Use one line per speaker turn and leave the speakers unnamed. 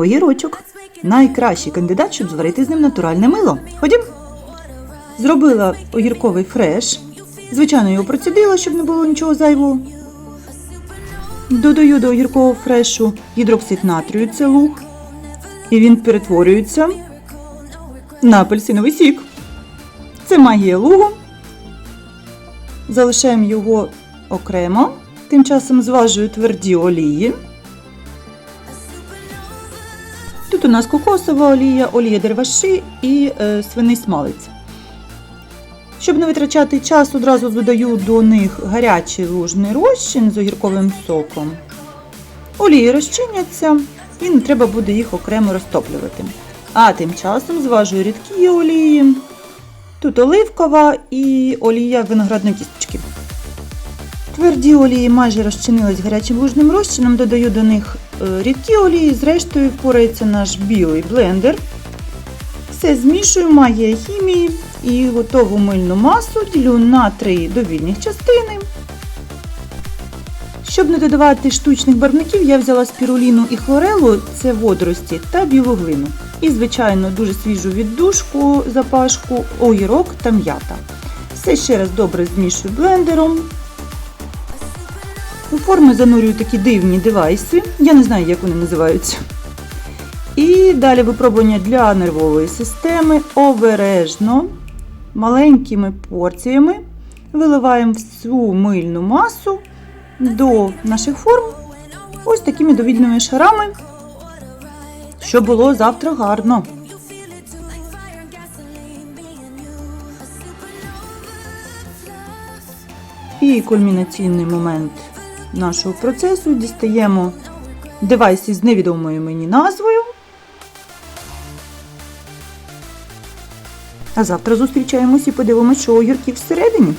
Огірочок. Найкращий кандидат, щоб зварити з ним натуральне мило. Ходім. Зробила огірковий фреш. Звичайно, його процідила, щоб не було нічого зайвого. Додаю до огіркового фрешу гідроксид натрію, це луг. І він перетворюється на апельсиновий сік. Це магія лугу. Залишаємо його окремо. Тим часом зважую тверді олії. Тут у нас кокосова олія, олія дереваши і е, свиний смалець. Щоб не витрачати час, одразу додаю до них гарячий лужний розчин з огірковим соком. Олії розчиняться і не треба буде їх окремо розтоплювати. А тим часом зважую рідкі олії. Тут оливкова і олія виноградної кісточки. Тверді олії майже розчинились гарячим лужним розчином, додаю до них е, рідкі олії, зрештою впорається наш білий блендер. Все змішую, магія хімії і готову мильну масу ділю на три довільних частини. Щоб не додавати штучних барвників, я взяла спіруліну і хлорелу, це водорості, та білу глину. І, звичайно, дуже свіжу віддушку, запашку, огірок та м'ята. Все ще раз добре змішую блендером. У форми занурюю такі дивні девайси. Я не знаю, як вони називаються. І далі випробування для нервової системи. Обережно, маленькими порціями виливаємо всю мильну масу до наших форм ось такими довільними шарами, щоб було завтра гарно. І кульмінаційний момент нашого процесу дістаємо девайс із невідомою мені назвою. А завтра зустрічаємось і подивимося, що огірків всередині.